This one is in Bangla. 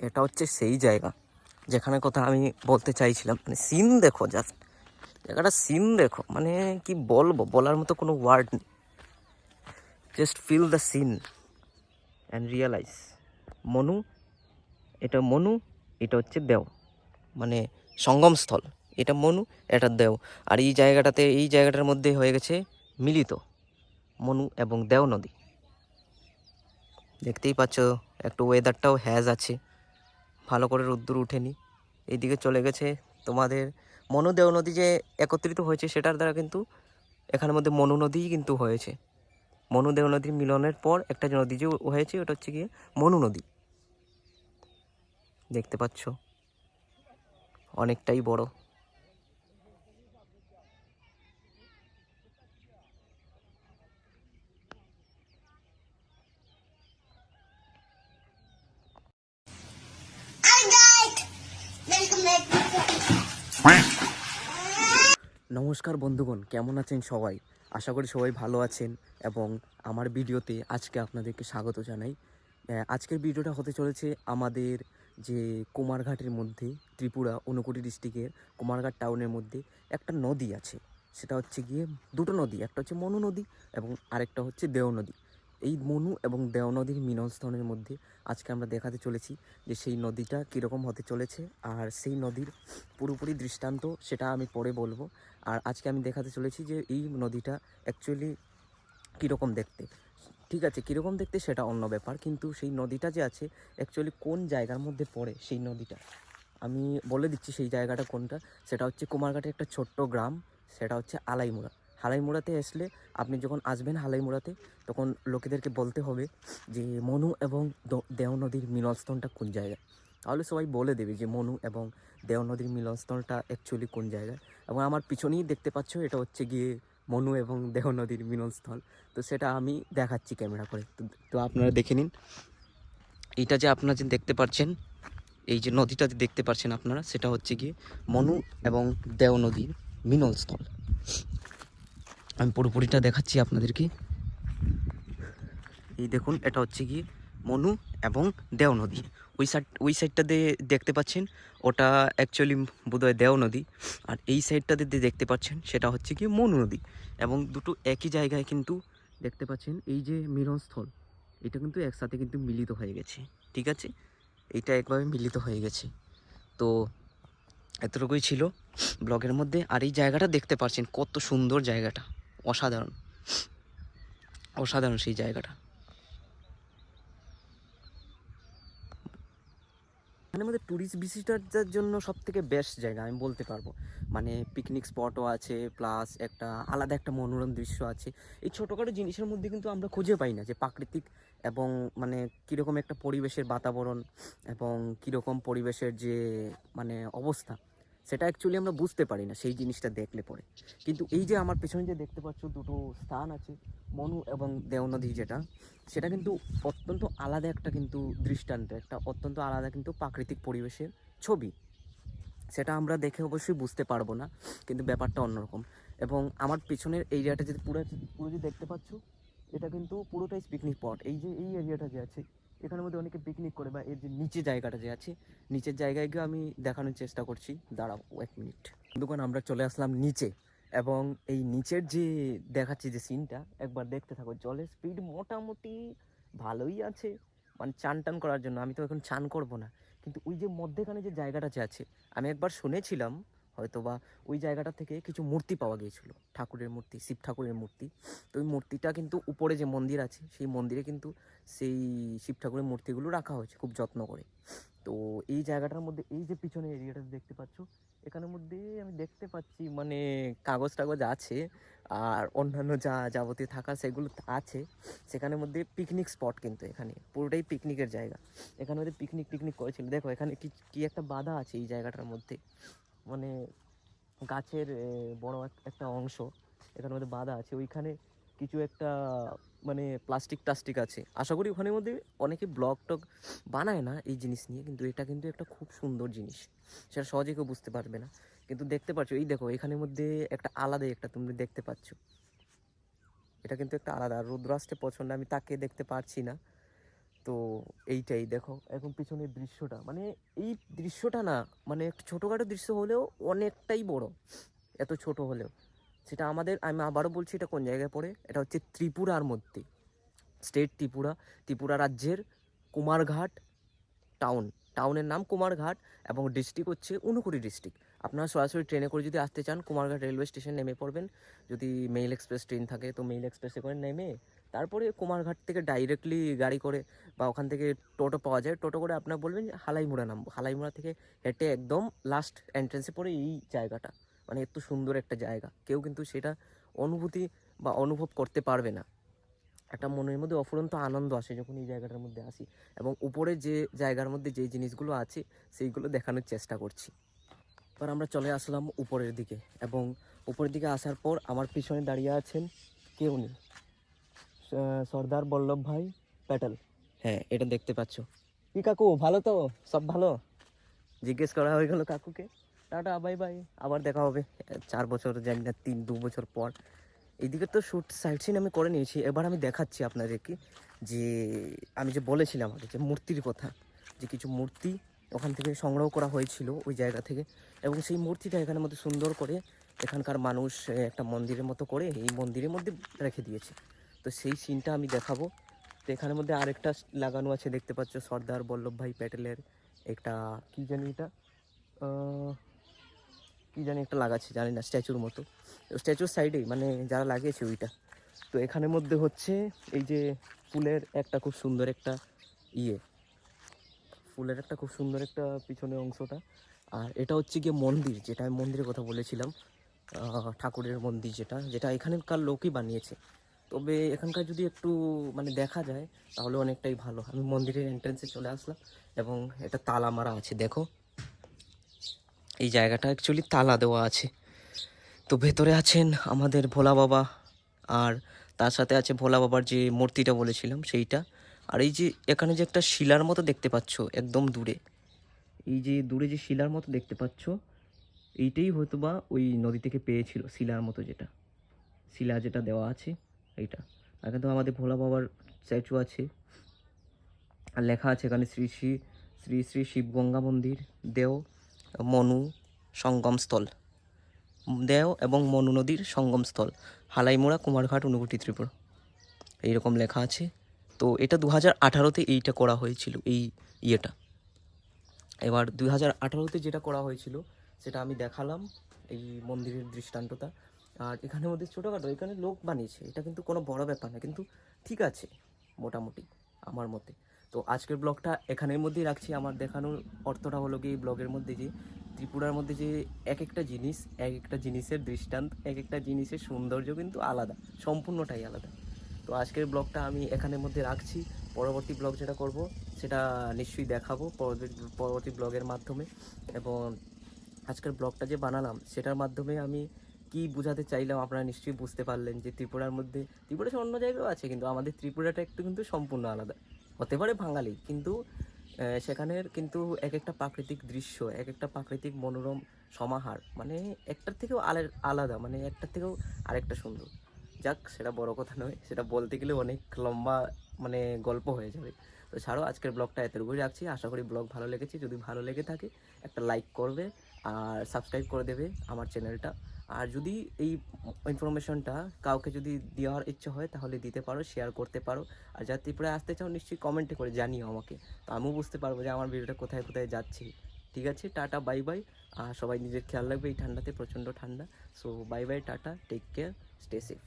এটা হচ্ছে সেই জায়গা। যেখানে কথা আমি বলতে চাইছিলাম মানে সিন দেখো জাস্ট জায়গাটা সিন দেখো মানে কি বলব, বলার মতো কোনো ওয়ার্ড নেই। Just feel the scene and realise Manu, এটা মনু, এটা হচ্ছে দেও। মানে সঙ্গমস্থল, এটা মনু, এটা দেও। আর এই জায়গাটাতে, এই জায়গাটার মধ্যে হয়ে গেছে মিলিত মনু এবং দেও নদী। দেখতেই পাচ্ছ, একটু ওয়েদারটাও হ্যাজ আছে। ভালো করে রোদ্দুর উঠেনি। এইদিকে চলে গেছে তোমাদের মনোদেও নদী যে একত্রিত হয়েছে সেটার দ্বারা কিন্তু এখানের মধ্যে মনু নদীই কিন্তু হয়েছে। মনুদেও নদীর মিলনের পর একটা যে নদী যে হয়েছে ওটা হচ্ছে গিয়ে মনু নদী। দেখতে পাচ্ছ? অনেকটাই বড়। নমস্কার বন্ধুগণ, কেমন আছেন সবাই? আশা করি সবাই ভালো আছেন এবং আমার ভিডিওতে আজকে আপনাদেরকে স্বাগত জানাই। আজকের ভিডিওটা হতে চলেছে আমাদের যে কুমারঘাটের মধ্যে, ত্রিপুরা ঊনকোটি ডিস্ট্রিক্টের কুমারঘাট টাউনের মধ্যে একটা নদী আছে। সেটা হচ্ছে গিয়ে দুটো নদী, একটা হচ্ছে মনু নদী এবং আরেকটা হচ্ছে দেও নদী। এই মনু এবং দেও নদীর মিলনস্থলের মধ্যে আজকে আমরা দেখাতে চলেছি যে সেই নদীটা কীরকম হতে চলেছে আর সেই নদীর পুরোপুরি দৃষ্টান্ত সেটা আমি পরে বলব। আর আজকে আমি দেখাতে চলেছি যে এই নদীটা অ্যাকচুয়ালি কীরকম দেখতে। ঠিক আছে, কীরকম দেখতে সেটা অন্য ব্যাপার, কিন্তু সেই নদীটা যে আছে অ্যাকচুয়ালি কোন জায়গার মধ্যে পড়ে সেই নদীটা? আমি বলে দিচ্ছি সেই জায়গাটা কোনটা। সেটা হচ্ছে কুমারঘাটের একটা ছোট্ট গ্রাম, সেটা হচ্ছে আলাইমুড়া। হালাইমুড়াতে আসলে আপনি যখন আসবেন হালাইমুড়াতে, তখন লোকেদেরকে বলতে হবে যে মনু এবং দেও নদীর মিলনস্থলটা কোন জায়গায় তাহলে সবাই বলে দেবে যে মনু এবং দেও নদীর মিলনস্থলটা অ্যাকচুয়ালি কোন জায়গায় এবং আমার পিছনেই দেখতে পাচ্ছ এটা হচ্ছে গিয়ে মনু এবং দেহ নদীর মিলনস্থল। তো সেটা আমি দেখাচ্ছি ক্যামেরা করে। তো- আপনারা দেখে নিন। এইটা যে আপনারা যে দেখতে পাচ্ছেন এই যে নদীটা যে দেখতে পাচ্ছেন আপনারা, সেটা হচ্ছে গিয়ে মনু এবং দেও নদীর মিলনস্থল। আমি পুরোপুরিটা দেখাচ্ছি আপনাদেরকে। এই দেখুন, এটা হচ্ছে গিয়ে মনু এবং দেও নদী। ওই সাইড ওই সাইডটাতে দেখতে পাচ্ছেন, ওটা অ্যাকচুয়ালি বোধহয় দেও নদী। আর এই সাইডটাতে দেখতে পাচ্ছেন, সেটা হচ্ছে গিয়ে মনু নদী। এবং দুটো একই জায়গায় কিন্তু দেখতে পাচ্ছেন, এই যে মিলনস্থল, এটা কিন্তু একসাথে কিন্তু মিলিত হয়ে গেছে। ঠিক আছে? এইটা একভাবে মিলিত হয়ে গেছে। তো এতটুকুই ছিল ব্লগের মধ্যে। আর এই জায়গাটা দেখতে পাচ্ছেন, কত সুন্দর জায়গাটা। অসাধারণ। অসাধারণ সেই জায়গাটা। মানে মধ্যে ট্যুরিস্ট ভিজিটারদের জন্য সব থেকে বেস্ট জায়গা, আমি বলতে পারব। মানে পিকনিক স্পটও আছে প্লাস একটা আলাদা একটা মনোরম দৃশ্য আছে। এই ছোটোখাটো জিনিসের মধ্যে কিন্তু আমরা খুঁজে পাই না যে প্রাকৃতিক এবং মানে কীরকম একটা পরিবেশের বাতাবরণ এবং কীরকম পরিবেশের যে মানে অবস্থা। সেটা অ্যাকচুয়ালি আমরা বুঝতে পারি না, সেই জিনিসটা দেখলে পরে। কিন্তু এই যে আমার পেছনে যে দেখতে পাচ্ছ দুটো স্থান আছে, মনু এবং দেওনদী যেটা, সেটা কিন্তু অত্যন্ত আলাদা একটা কিন্তু দৃষ্টান্ত, একটা অত্যন্ত আলাদা কিন্তু প্রাকৃতিক পরিবেশের ছবি। সেটা আমরা দেখে অবশ্যই বুঝতে পারব না, কিন্তু ব্যাপারটা অন্যরকম। এবং আমার পিছনের এরিয়াটা যদি পুরো পুরো যে দেখতে পাচ্ছ, এটা কিন্তু পুরোটাই পিকনিক স্পট এই যে, এই এরিয়াটা যে আছে এখানের মধ্যে অনেকে পিকনিক করে বা এর যে নিচে জায়গাটা যে আছে, নিচের জায়গায় গিয়ে আমি দেখানোর চেষ্টা করছি। দাঁড়াও, এক মিনিট দোকান আমরা চলে আসলাম নিচে এবং এই নিচের যে দেখাচ্ছি যে সিনটা একবার দেখতে থাকো, জলের স্পিড মোটামুটি ভালোই আছে। মানে চান টান করার জন্য, আমি তো এখন চান করব না। কিন্তু ওই যে মধ্যেখানে যে জায়গাটা যে আছে, আমি একবার শুনেছিলাম হয়তো বা ওই জায়গাটা থেকে কিছু মূর্তি পাওয়া গিয়েছিল, ঠাকুরের মূর্তি, শিব ঠাকুরের মূর্তি। তো ওই মূর্তিটা কিন্তু উপরে যে মন্দির আছে, সেই মন্দিরে কিন্তু সেই শিব ঠাকুরের মূর্তিগুলো রাখা হয়েছে খুব যত্ন করে। তো এই জায়গাটার মধ্যে, এই যে পিছনে এরিয়াটা দেখতে পাচ্ছ, এখানের মধ্যে আমি দেখতে পাচ্ছি মানে কাগজ টাগজ আছে, আর অন্যান্য যা যাবতীয় থাকা সেগুলো আছে। সেখানের মধ্যে পিকনিক স্পট কিন্তু এখানে, পুরোটাই পিকনিকের জায়গা। এখানে মধ্যে পিকনিক টিকনিক করেছিল। দেখো, এখানে কি কি একটা বাধা আছে এই জায়গাটার মধ্যে। মানে গাছের বড় একটা অংশ এখানের মধ্যে বাঁধা আছে, ওইখানে কিছু একটা মানে প্লাস্টিক টাস্টিক আছে। আশা করি ওখানের মধ্যে অনেকে ব্লগ টক বানায় না এই জিনিস নিয়ে, কিন্তু এটা কিন্তু একটা খুব সুন্দর জিনিস। সেটা সহজে কেউ বুঝতে পারবে না। কিন্তু দেখতে পাচ্ছ এই দেখো এখানের মধ্যে একটা আলাদাই একটা তুমি দেখতে পাচ্ছ। এটা কিন্তু একটা আলাদা রুদ্রাষ্টে পছন্দ আমি তাকে দেখতে পারছি না। তো এইটাই দেখো, এখন পিছনের দৃশ্যটা। মানে এই দৃশ্যটা না মানে একটা ছোটোখাটো দৃশ্য হলেও অনেকটাই বড়, এত ছোট হলেও। সেটা আমাদের, আমি আবারও বলছি এটা কোন জায়গায় পড়ে? এটা হচ্ছে ত্রিপুরার মধ্যে। স্টেট ত্রিপুরা ত্রিপুরা রাজ্যের কুমারঘাট টাউন। টাউনের নাম কুমারঘাট এবং ডিস্ট্রিক্ট হচ্ছে উনকুড়ি ডিস্ট্রিক্ট। আপনারা সরাসরি ট্রেনে করে যদি আসতে চান, কুমারঘাট রেলওয়ে স্টেশন নেমে পড়বেন। যদি মেইল এক্সপ্রেস ট্রেন থাকে, তো মেইল এক্সপ্রেসে করে নেমে তারপরে কুমারঘাট থেকে ডাইরেক্টলি গাড়ি করে বা ওখান থেকে টোটো পাওয়া যায়। টোটো করে আপনার বলবেন যে হালাইমুড়া নামবো। হালাইমুড়া থেকে হেঁটে একদম লাস্ট এন্ট্রেন্সে পড়ে এই জায়গাটা। মানে এত সুন্দর একটা জায়গা। কেউ কিন্তু সেটা অনুভূতি বা অনুভব করতে পারবে না। একটা মনের মধ্যে অফুরন্ত আনন্দ আসে যখন এই জায়গাটার মধ্যে আসি এবং উপরে যে জায়গার মধ্যে যে জিনিসগুলো আছে সেইগুলো দেখানোর চেষ্টা করছি। এবার আমরা চলে আসলাম উপরের দিকে এবং উপরের দিকে আসার পর আমার পিছনে দাঁড়িয়ে আছেন কেউ নেই। সর্দার বল্লভ ভাই প্যাটেল। হ্যাঁ এটা দেখতে পাচ্ছ। কি কাকু ভালো তো? সব ভালো? জিজ্ঞেস করা হয়ে গেল কাকুকে। টাটা বাই বাই আবার দেখা হবে চার বছর জানি না তিন দু বছর পর। এইদিকে তো শ্যুট সাইড সিন আমি করে নিয়েছি। এবার আমি দেখাচ্ছি আপনাদেরকে যে আমি যে বলেছিলাম আগে যে মূর্তির কথা যে কিছু মূর্তি ওখান থেকে সংগ্রহ করা হয়েছিল ওই জায়গা থেকে। এবং সেই মূর্তিটা এখানের মধ্যে সুন্দর করে এখানকার মানুষ একটা মন্দিরের মতো করে এই মন্দিরের মধ্যে রেখে দিয়েছে। তো সেই সিনটা আমি দেখাবো। তো এখানের মধ্যে আরেকটা লাগানো আছে, দেখতে পাচ্ছ সর্দার বল্লভভাই প্যাটেলের একটা, কী জানি এটা? কি জানি একটা লাগাচ্ছে, জানি না, স্ট্যাচুর মতো। স্ট্যাচুর সাইডেই মানে যারা লাগিয়েছে ওইটা। তো এখানের মধ্যে হচ্ছে এই যে ফুলের একটা খুব সুন্দর একটা ইয়ে। ফুলের একটা খুব সুন্দর একটা পিছনের অংশটা। আর এটা হচ্ছে গিয়ে মন্দির, যেটা আমি মন্দিরের কথা বলেছিলাম। ঠাকুরের মন্দির যেটা যেটা এখানকার লোকই বানিয়েছে। তবে এখানকার যদি একটু মানে দেখা যায়, তাহলে অনেকটাই ভালো। আমি মন্দিরের এন্ট্রেন্সে চলে আসলাম, এবং এটা তালা মারা আছে, দেখো। এই জায়গাটা অ্যাকচুয়ালি তালা দেওয়া আছে। তো ভেতরে আছেন আমাদের ভোলা বাবা, আর তার সাথে আছে ভোলা বাবার যে মূর্তিটা বলেছিলাম, সেইটা। আর এই যে এখানে যে একটা শিলার মতো দেখতে পাচ্ছ, একদম দূরে। এই যে দূরে যে শিলার মতো দেখতে পাচ্ছ, এইটাই হয়তো বা ওই নদী থেকে পেয়েছিল, শিলার মতো যেটা। শিলা যেটা দেওয়া আছে। এইটা। আর কিন্তু আমাদের ভোলা বাবার স্ট্যাচু আছে। আর লেখা আছে এখানে শ্রী শ্রী শ্রী শ্রী শিবগঙ্গা মন্দির, দেও, মনু সঙ্গমস্থল দেও এবং মনু নদীর সঙ্গমস্থল হালাইমোড়া, কুমারঘাট অনুভূতি ত্রিপুরা। এইরকম লেখা আছে। তো এটা দু হাজার আঠারোতে এইটা করা হয়েছিল, এই ইয়েটা। এবার দুই হাজার আঠারোতে যেটা করা হয়েছিল, সেটা আমি দেখালাম এই মন্দিরের দৃষ্টান্তটা। আর এখানের মধ্যে ছোটোখাটো, এখানে লোক বানিয়েছে। এটা কিন্তু কোনো বড় ব্যাপার না কিন্তু ঠিক আছে, মোটামুটি আমার মতে। তো আজকের ব্লগটা এখানের মধ্যেই রাখছি। আমার দেখানোর অর্থটা হলো কি এই ব্লগের মধ্যে যে, ত্রিপুরার মধ্যে যে এক একটা জিনিস এক একটা জিনিসের দৃষ্টান্ত এক একটা জিনিসের সৌন্দর্য কিন্তু আলাদা, সম্পূর্ণটাই আলাদা। তো আজকের ব্লগটা আমি এখানের মধ্যে রাখছি। পরবর্তী ব্লগ যেটা করব, সেটা নিশ্চয়ই দেখাবো পরবর্তী পরবর্তী ব্লগের মাধ্যমে। এবং আজকের ব্লগটা যে বানালাম, সেটার মাধ্যমে আমি কি বোঝাতে চাইলাম আপনারা নিশ্চয়ই বুঝতে পারলেন যে ত্রিপুরার মধ্যে, ত্রিপুরা অন্য জায়গাও আছে, কিন্তু আমাদের ত্রিপুরাটা একটু কিন্তু সম্পূর্ণ আলাদা। হতে পারে বাঙালি, কিন্তু সেখানের কিন্তু এক একটা প্রাকৃতিক দৃশ্য এক একটা প্রাকৃতিক মনোরম সমাহার মানে একটার থেকেও আলে- আলাদা মানে একটার থেকেও আরেকটা সুন্দর। যাক, সেটা বড় কথা নয়, সেটা বলতে গেলে অনেক লম্বা মানে গল্প হয়ে যাবে। তো ছাড়ো, আজকের ব্লগটা এতটুকুই রাখছি। আশা করি ব্লগ ভালো লেগেছে। যদি ভালো লেগে থাকে, একটা লাইক করবে। আর সাবস্ক্রাইব করে দেবে আমার চ্যানেলটা আর যদি এই ইনফরমেশনটা কাউকে যদি দেওয়ার ইচ্ছে হয়, তাহলে দিতে পারো শেয়ার করতে পারো। আর যারা ত্রিপুরায় আসতে চাও, নিশ্চয়ই কমেন্টে করে জানিও আমাকে। তো আমিও বুঝতে পারব যে আমার ভিডিওটা কোথায় কোথায় যাচ্ছে। ঠিক আছে, টাটা বাই বাই আর সবাই নিজের খেয়াল রাখবে, এই ঠান্ডাতে প্রচণ্ড ঠান্ডা। So bye bye tata take care stay safe